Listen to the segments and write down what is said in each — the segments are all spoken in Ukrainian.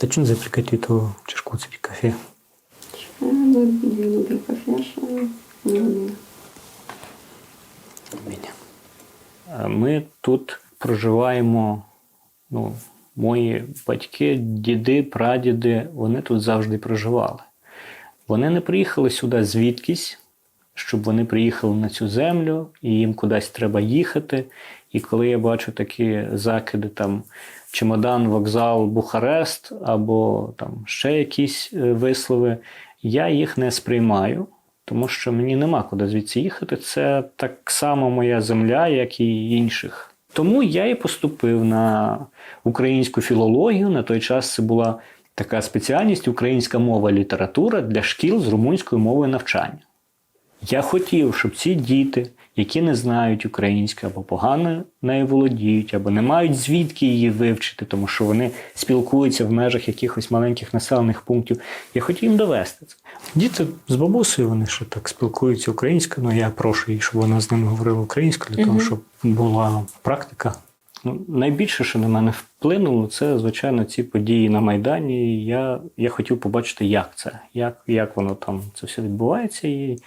Zачем за прикатиту чашку цепи кофе? Я не люблю кафе, що не люблю. Ми тут проживаємо. Ну, мої батьки, діди, прадіди, вони тут завжди проживали. Вони не приїхали сюди звідкись, щоб вони приїхали на цю землю, і їм кудись треба їхати. І коли я бачу такі закиди, там чемодан, вокзал, Бухарест або там ще якісь е, вислови, я їх не сприймаю, тому що мені нема куди звідси їхати. Це так само моя земля, як і інших. Тому я і поступив на українську філологію. На той час це була така спеціальність українська мова література для шкіл з румунською мовою навчання. Я хотів, щоб ці діти, які не знають українську або погано нею володіють, або не мають звідки її вивчити, тому що вони спілкуються в межах якихось маленьких населених пунктів. Я хотів їм довести це. Діти з бабусею вони ще так спілкуються українською. Ну я прошу їх, щоб вона з ними говорила українською, для того, щоб була практика. Ну, найбільше, що на мене вплинуло, це, звичайно, ці події на Майдані. Я, я хотів побачити, як це, як, як воно там це все відбувається. І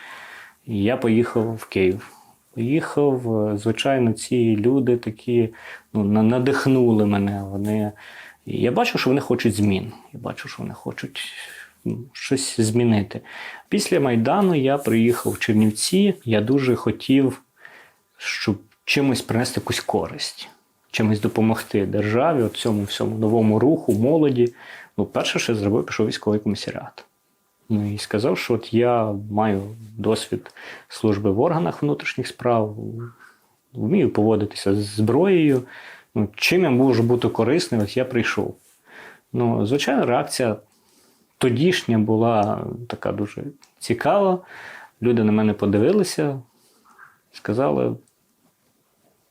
я поїхав в Київ. Поїхав, е, звичайно, ці люди такі ну, надихнули мене. Вони, я бачу, що вони хочуть змін. Я бачу, що вони хочуть ну, щось змінити. Після Майдану я приїхав в Чернівці. Я дуже хотів, щоб чимось принести якусь користь, чимось допомогти державі, цьому всьому новому руху, молоді. Ну, перше, що я зробив, пішов військовий комісаріат. Ну і сказав, що от я маю досвід служби в органах внутрішніх справ, вмію поводитися з зброєю. Ну, чим я можу бути корисним, от я прийшов. Ну, звичайно, реакція тодішня була така дуже цікава. Люди на мене подивилися, сказали: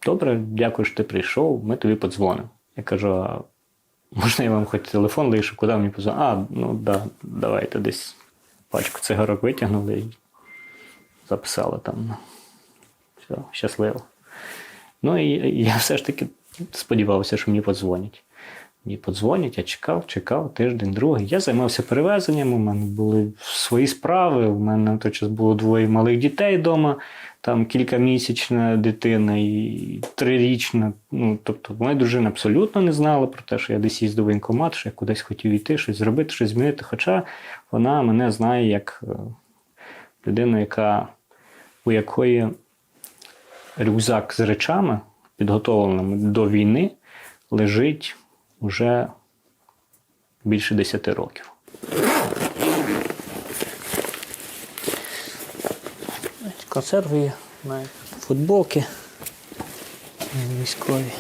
добре, дякую, що ти прийшов, ми тобі подзвонимо. Я кажу, а можна я вам хоч телефон лишу, куди мені позвонити? А, ну да, давайте десь пачку цигарок витягнули і записали там. Все, щасливо. Ну і я все ж таки сподівався, що мені подзвонять. Мені подзвонять, я чекав, чекав тиждень, другий. Я займався перевезенням, у мене були свої справи. У мене на той час було двоє малих дітей вдома, там кількамісячна дитина і трирічна. Ну, тобто, моя дружина абсолютно не знала про те, що я десь їздив воєнкомат, що я кудись хотів йти, щось зробити, щось змінити. Хоча вона мене знає як е, людину, яка, у якої рюкзак з речами, підготовленими до війни, лежить уже більше 10 років. Консерви є, футболки військові.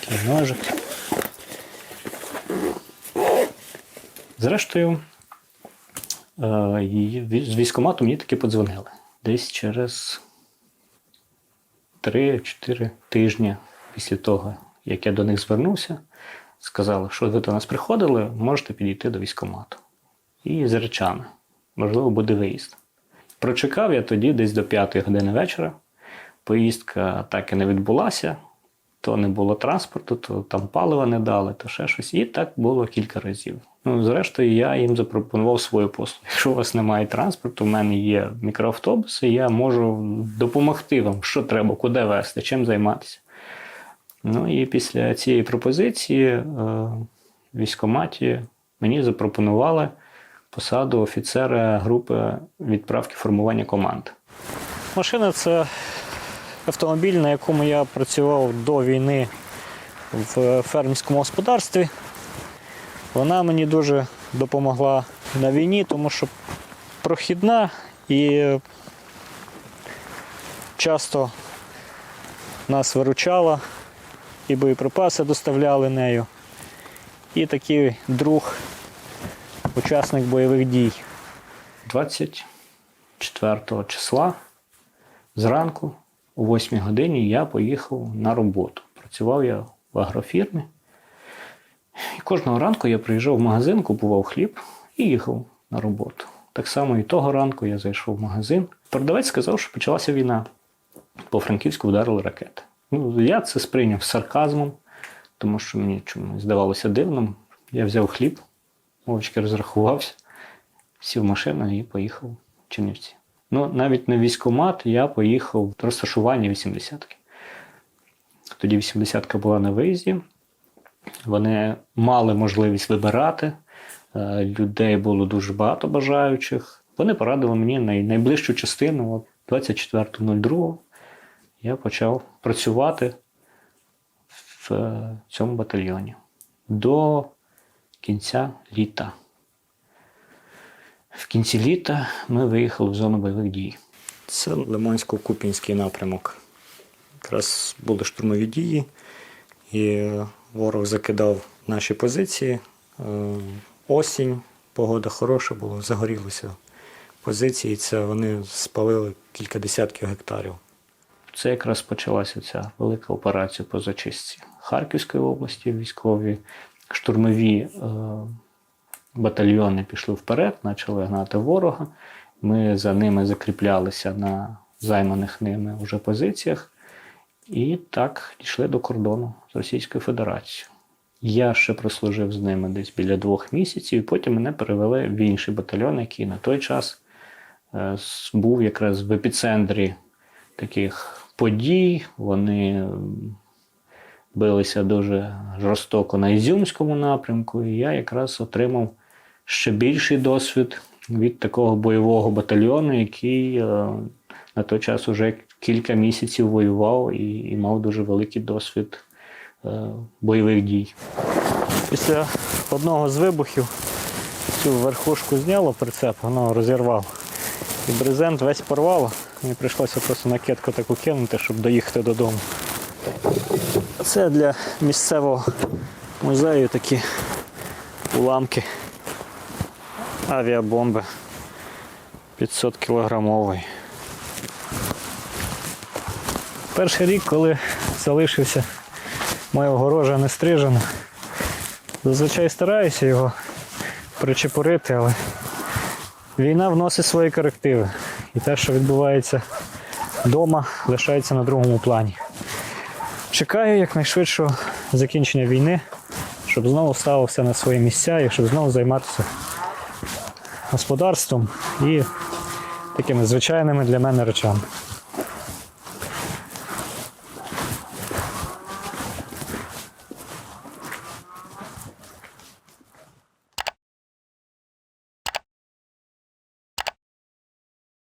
Такий ножик. Зрештою, е, з військкомату мені таки подзвонили. Десь через 3-4 тижні після того, як я до них звернувся, сказали, що ви до нас приходили, можете підійти до військкомату. І з речами, можливо, буде виїзд. Прочекав я тоді десь до 5 години вечора. Поїздка так і не відбулася. То не було транспорту, то там палива не дали, то ще щось. І так було кілька разів. Ну, зрештою, я їм запропонував свою послугу. Якщо у вас немає транспорту, у мене є мікроавтобуси, я можу допомогти вам, що треба, куди везти, чим займатися. Ну і після цієї пропозиції е, в військкоматі мені запропонували посаду офіцера групи відправки формування команд. Машина це автомобіль, на якому я працював до війни в фермерському господарстві. Вона мені дуже допомогла на війні, тому що прохідна і часто нас виручала, і боєприпаси доставляли нею. І такий друг, учасник бойових дій. 24 числа зранку о 8 годині я поїхав на роботу. Працював я в агрофірмі. І кожного ранку я приїжджав в магазин, купував хліб і їхав на роботу. Так само і того ранку я зайшов в магазин. Продавець сказав, що почалася війна. по Франківську вдарили ракети. Ну, я це сприйняв з сарказмом, тому що мені чомусь здавалося дивним. Я взяв хліб, мовчки розрахувався, сів в машину і поїхав в Чернівці. Ну, навіть на військкомат я поїхав в розташування 80-ки. Тоді 80-ка була на виїзді. Вони мали можливість вибирати. Е, Людей було дуже багато бажаючих. Вони порадили мені найближчу частину, 24.02 я почав працювати в е, цьому батальйоні до кінця літа. В кінці літа ми виїхали в зону бойових дій. Це Лимансько-Купінський напрямок. Якраз були штурмові дії, і ворог закидав наші позиції. Е, Осінь, погода хороша була, загорілися позиції. Це вони спалили кілька десятків гектарів. Це якраз почалася ця велика операція по зачистці Харківської області. Військові штурмові е, батальйони пішли вперед, почали гнати ворога. Ми за ними закріплялися на займаних ними вже позиціях. І так дійшли до кордону з Російською Федерацією. Я ще прослужив з ними десь біля двох місяців, і потім мене перевели в інший батальйон, який на той час е, був якраз в епіцентрі таких подій. Вони билися дуже жорстоко на Ізюмському напрямку, і я якраз отримав ще більший досвід від такого бойового батальйону, який е, на той час уже кілька місяців воював і, і мав дуже великий досвід е, бойових дій. Після одного з вибухів цю верхушку зняло прицеп, воно розірвало. І брезент весь порвало. Мені прийшлося просто накидку таку кинути, щоб доїхати додому. Це для місцевого музею такі уламки авіабомби 500 кілограмової. Перший рік, коли залишився моя огорожа не стрижена, зазвичай стараюся його причепурити, але війна вносить свої корективи. І те, що відбувається вдома, лишається на другому плані. Чекаю якнайшвидшого закінчення війни, щоб знову стало все на свої місця і щоб знову займатися господарством і такими звичайними для мене речами.